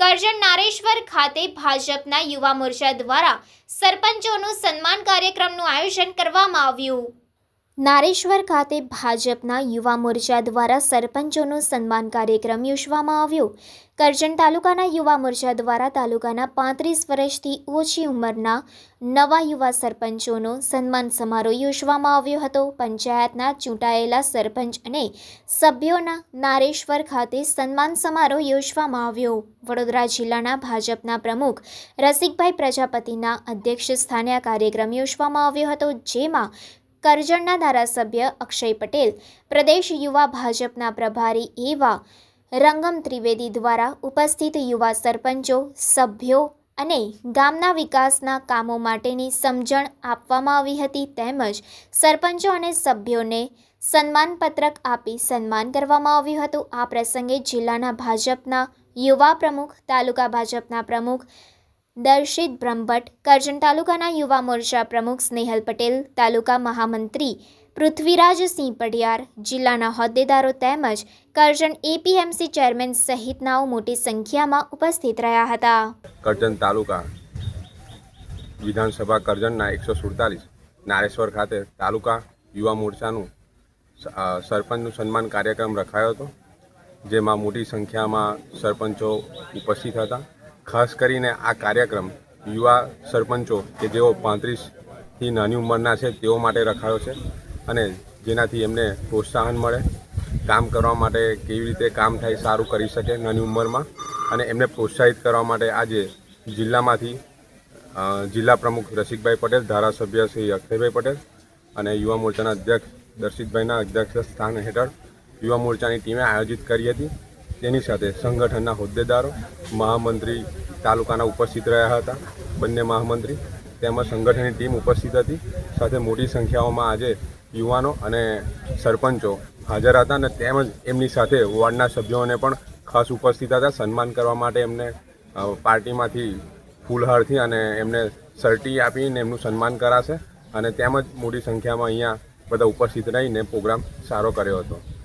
કરજણ નારેશ્વર ખાતે ભાજપના યુવા મોરચા દ્વારા સરપંચોનું સન્માન કાર્યક્રમનું આયોજન કરવામાં આવ્યું. નારેશ્વર ખાતે ભાજપના યુવા મોરચા દ્વારા સરપંચોનો સન્માન કાર્યક્રમ યોજવામાં આવ્યો. કરજણ તાલુકાના યુવા મોરચા દ્વારા તાલુકાના પાંત્રીસ વર્ષથી ઓછી ઉંમરના નવા યુવા સરપંચોનો સન્માન સમારોહ યોજવામાં આવ્યો હતો. પંચાયતના ચૂંટાયેલા સરપંચ અને સભ્યોના નારેશ્વર ખાતે સન્માન સમારોહ યોજવામાં આવ્યો. વડોદરા જિલ્લાના ભાજપના પ્રમુખ રસિકભાઈ પ્રજાપતિના અધ્યક્ષ સ્થાને આ કાર્યક્રમ યોજવામાં આવ્યો હતો, જેમાં કરજણના ધારાસભ્ય અક્ષય પટેલ, પ્રદેશ યુવા ભાજપના પ્રભારી એવા રંગમ ત્રિવેદી દ્વારા ઉપસ્થિત યુવા સરપંચો, સભ્યો અને ગામના વિકાસના કામો માટેની સમજણ આપવામાં આવી હતી તેમજ સરપંચો અને સભ્યોને સન્માનપત્રક આપી સન્માન કરવામાં આવ્યું હતું. આ પ્રસંગે જિલ્લાના ભાજપના યુવા પ્રમુખ, તાલુકા ભાજપના પ્રમુખ દર્શિત બ્રહ્મભટ્ટ, કરજણ તાલુકાના યુવા મોરચા પ્રમુખ સ્નેહલ પટેલ, તાલુકા મહામંત્રી પૃથ્વીરાજસિંહ પડિયાર જિલ્લાના હોદ્દેદારો તેમજ કરજણ એપીએમસી ચેરમેન સહિતનાઓ મોટી સંખ્યામાં ઉપસ્થિત રહ્યા હતા. કરજણ તાલુકા વિધાનસભા કરજણના એકસો સુડતાલીસ, નારેશ્વર ખાતે તાલુકા યુવા મોરચાનું સરપંચનું સન્માન કાર્યક્રમ રખાયો હતો, જેમાં મોટી સંખ્યામાં સરપંચો ઉપસ્થિત હતા. ખાસ કરીને આ કાર્યક્રમ યુવા સરપંચો કે જેઓ પાંત્રીસથી નાની ઉંમરના છે, તેઓ માટે રખાયો છે અને જેનાથી એમને પ્રોત્સાહન મળે. કામ કરવા માટે કેવી રીતે કામ થાય સારું કરી શકે નાની ઉંમરમાં અને એમને પ્રોત્સાહિત કરવા માટે આજે જિલ્લામાંથી જિલ્લા પ્રમુખ રસિકભાઈ પટેલ, ધારાસભ્ય શ્રી અક્ષયભાઈ પટેલ અને યુવા મોરચાના અધ્યક્ષ દર્શિતભાઈના અધ્યક્ષ સ્થાન હેઠળ યુવા મોરચાની ટીમે આયોજિત કરી હતી. તેની સાથે સંગઠનના હોદ્દેદારો, મહામંત્રી તાલુકાના ઉપસ્થિત રહ્યા હતા. બંને મહામંત્રી તેમજ સંગઠનની ટીમ ઉપસ્થિત હતી. સાથે મોટી સંખ્યાઓમાં આજે યુવાનો અને સરપંચો હાજર હતા અને તેમજ એમની સાથે વોર્ડના સભ્યોને પણ ખાસ ઉપસ્થિત હતા. સન્માન કરવા માટે એમને પાર્ટીમાંથી ફૂલહારથી અને એમને સર્ટી આપીને એમનું સન્માન કરાશે અને તેમજ મોટી સંખ્યામાં અહીંયા બધા ઉપસ્થિત રહીને પ્રોગ્રામ સારો કર્યો હતો.